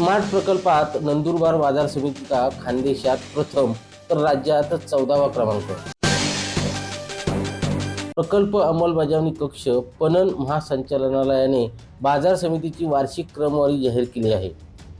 Smart प्रकल्पात नंदुरबार बाजार समितीचा खानदेशात प्रथम तर राज्यात चौदावा क्रमांक. प्रकल्प अंमलबजावणी कक्ष पणन महासंचालनालयाने बाजार समितीची वार्षिक क्रमवारी जाहीर केली आहे.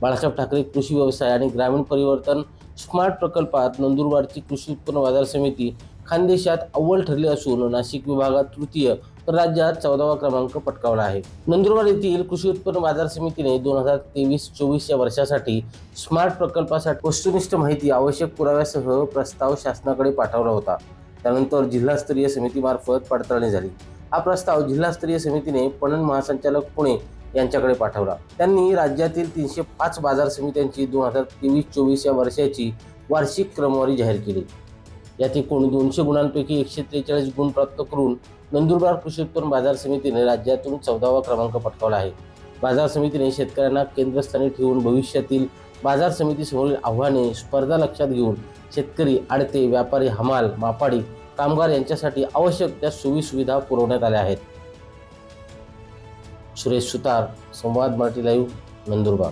बाळासाहेब ठाकरे कृषी व्यवसाय आणि ग्रामीण परिवर्तन स्मार्ट प्रकल्पात नंदुरबारची कृषी उत्पन्न बाजार समिती खानदेशात अव्वल ठरली असून नाशिक विभागात तृतीय तर राज्यात चौदावा क्रमांक पटकावला आहे. नंदुरबार येथील कृषी उत्पन्न बाजार समितीने दोन हजार तेवीस चोवीस या वर्षासाठी स्मार्ट प्रकल्पासाठी वस्तुनिष्ठ माहिती आवश्यक पुराव्यासह प्रस्ताव शासनाकडे पाठवला होता. त्यानंतर जिल्हास्तरीय समितीमार्फत पडताळणी झाली. हा प्रस्ताव जिल्हास्तरीय समितीने पणन महासंचालक पुणे यांच्याकडे पाठवला. त्यांनी राज्यातील तीनशे पाच बाजार समित्यांची दोन हजार तेवीस चोवीस या वर्षाची वार्षिक क्रमवारी जाहीर केली. यात एकूण दोनशे गुणांपैकी एकशे त्रेचाळीस गुण प्राप्त करून नंदुरबार कृषी उत्पन्न बाजार समितीने राज्यातून चौदावा क्रमांक पटकावला आहे. बाजार समितीने शेतकऱ्यांना केंद्रस्थानी ठेवून भविष्यातील बाजार समितीसमोरील आव्हाने स्पर्धा लक्षात घेऊन शेतकरी आडते व्यापारी हमाल मापाडी कामगार यांच्यासाठी आवश्यक त्या सोयी सुविधा पुरवण्यात आल्या आहेत. सुरेश सुतार संवाद मराठी लाईव्ह नंदुरबार.